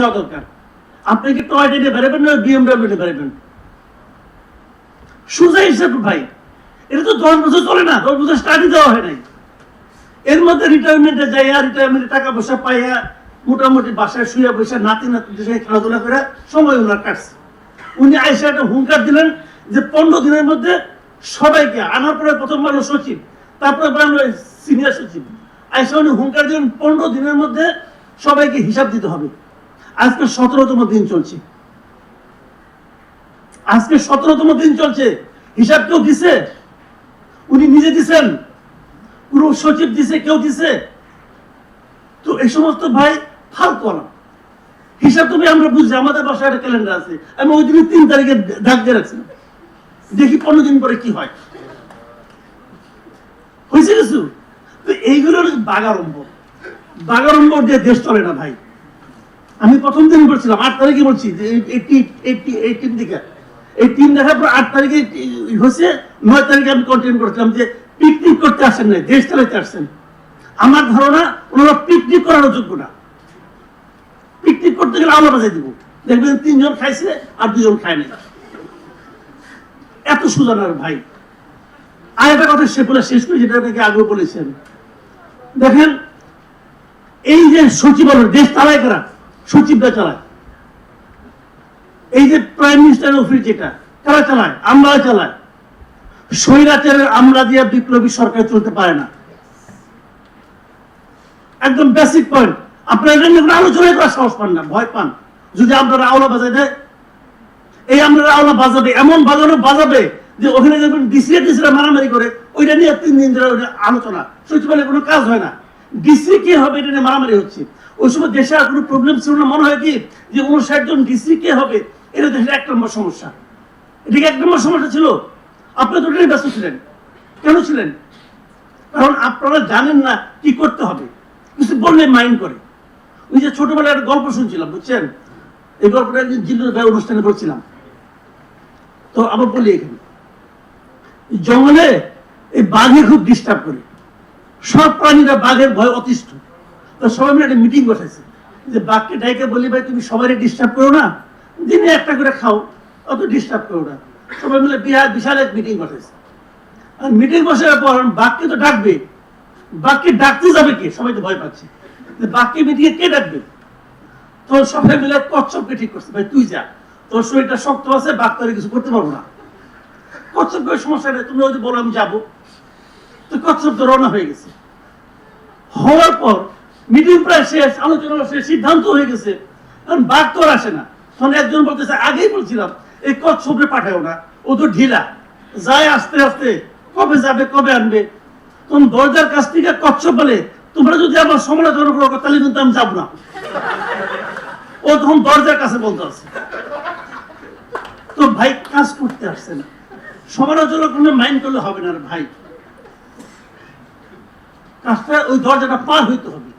যাওয়া দরকার। আপনি কি বেরোবেন না বেরোবেন? সোজা হিসাব ভাই, এটা তো দশ বছর চলে না, দশ বছর স্টাডি দেওয়া হয় নাই। এর মধ্যে রিটায়ারমেন্টে যাইয়া রিটায়ারমেন্টে টাকা পয়সা পাইয়া মোটামুটি বাসায় শুয়ে বসে নাতি নাতিদের সঙ্গে খেলাধুলা করে সময় ওনার কাটছে। উনি আইসা একটা হুঙ্কার দিলেন যে পনেরো দিনের মধ্যে সবাইকে, আনার পরে প্রথম বাংলা সচিব, তারপরে বাংলা সিনিয়র সচিব। আইসা উনি হুঙ্কার দিলেন, পনেরো দিনের মধ্যে সবাইকে হিসাব দিতে হবে। আজকে সতেরোতম দিন চলছে। আজকে সতেরোতম দিন চলছে। হিসাব কেউ দিছে? উনি নিজে দিছেন। পুরো সচিব দিছে, কেউ দিছে? তো এই সমস্ত ভাই ফালতু না হিসাব তুমি আমরা বুঝছি, আমাদের বাসায় একটা ক্যালেন্ডার আছে। আমি ওই দিনই তিন তারিখে ডাক দিয়ে রাখছিলাম। দেখি পনেরো দিন পরে কি হয়। হয়েছে কিছু? তো এইগুলোর বাগারম্ভ। বাগারম্ভ দিয়ে দেশ চলে না ভাই, আমি প্রথম দিন বলছিলাম, আট তারিখে বলছি যে দিকে। এই টিম দেখার পর আট তারিখে হয়েছে, নয় তারিখে আমি কন্টিনিউ করছিলাম যে পিকনিক করতে আসেন না দেশ চালাতে আসছেন। আমার ধারণা, ওনারা পিকনিক করার যোগ্য না। পিকনিক করতে গেলে আলো বাজাই দিব। দেখবেন তিনজন খাইছে আর দুজন খায় না এত সুজানার ভাই। আর একটা কথা সে বলে শেষ করে, যেটা নাকি আগে বলেছেন। দেখেন এই যে সচিবালয়, দেশ চালায় কারা সচিবরা চালায়। এই যে প্রাইম মিনিস্টার অফিস যেটা কারা চালায় আমরা চালায় স্বৈরাচারের আমরা দিয়ে বিপ্লবী সরকার চলতে পারে না। একদম বেসিক পয়েন্ট আপনারা এটা নিয়ে কোনো করার সাহস পান না, ভয় পান। যদি আপনারা আওলা বাজায় দেয়, এই আমরা আওলা বাজাবে, এমন বাজানো বাজাবে যে ওখানে যখন ডিসিএ ডিসিরা মারামারি করে, ওইটা নিয়ে তিন দিন ধরে আলোচনা। সচিবালয়ে কোনো কাজ হয় না। ডিসি কে হবে এটা নিয়ে মারামারি হচ্ছে। ওই সময় দেশে আর কোনো প্রবলেম ছিল না। মনে হয় কি? যে উনষাট জন ডিসি কে হবে, এটা দেশের এক নম্বর সমস্যা। এটা এক নম্বর সমস্যা ছিল? আপনি তো ব্যস্ত ছিলেন। কেন ছিলেন? কারণ আপনারা জানেন না কি করতে হবে। কিছু বললে মাইন্ড করে। ওই যে ছোটবেলায় একটা গল্প শুনছিলাম, বুঝছেন? এই গল্পটা একদিন জিল্লুর ভাই অনুষ্ঠানে বলছিলাম তো আবার বলি এখানে। জঙ্গলে এই বাঘে খুব ডিস্টার্ব করে। সব প্রাণীরা বাঘের ভয় অতিষ্ঠ। তো সবাই মিলে একটা মিটিং বসাইছে। যে বাঘকে ডাইকে বলি, ভাই, তুমি সবাই ডিস্টার্ব করো না। দিনে একটা করে খাও, অত ডিস্টার্ব করো না। সবাই মিলে বিহার বিশাল এক মিটিং বসাইছে। আর মিটিং বসার পর বাঘকে তো ডাকবে। বাঘকে ডাকতে যাবে কে? সবাই তো ভয় পাচ্ছে। বাঘকে মিটিংয়ে কে ডাকবে? তো সবাই মিলে কচ্ছপকে ঠিক করছে, ভাই, তুই যা। তোর শরীরটা শক্ত আছে, বাঘ কিছু করতে পারব না। কচ্ছপকে সমস্যা নেই তুমি যদি বলো আমি যাব। তো কচ্ছপ রওনা হয়ে গেছে। হওয়ার পর মিটিং প্রায় শেষ আলোচনা শেষ, সিদ্ধান্ত হয়ে গেছে। কারণ বাঘ তো আসে না। তখন একজন বলতেছে, আগেই বলছিলাম, এই কচ্ছপে পাঠাও না, ও তো ঢিলা। যায় আস্তে আস্তে, কবে যাবে, কবে আনবে? তখন দরজার কাছ থেকে কচ্ছপ বলে, তোমরা যদি আমার সমালোচনা করো, তাহলে কিন্তু আমি যাব না। ও তখন দরজার কাছে বলতে আছে তো ভাই, কাজ করতে আসছে না। সমালোচনা কোনো মাইন্ড করলে হবে না ভাই। কাজটা ওই দরজাটা পার হইতে হবে।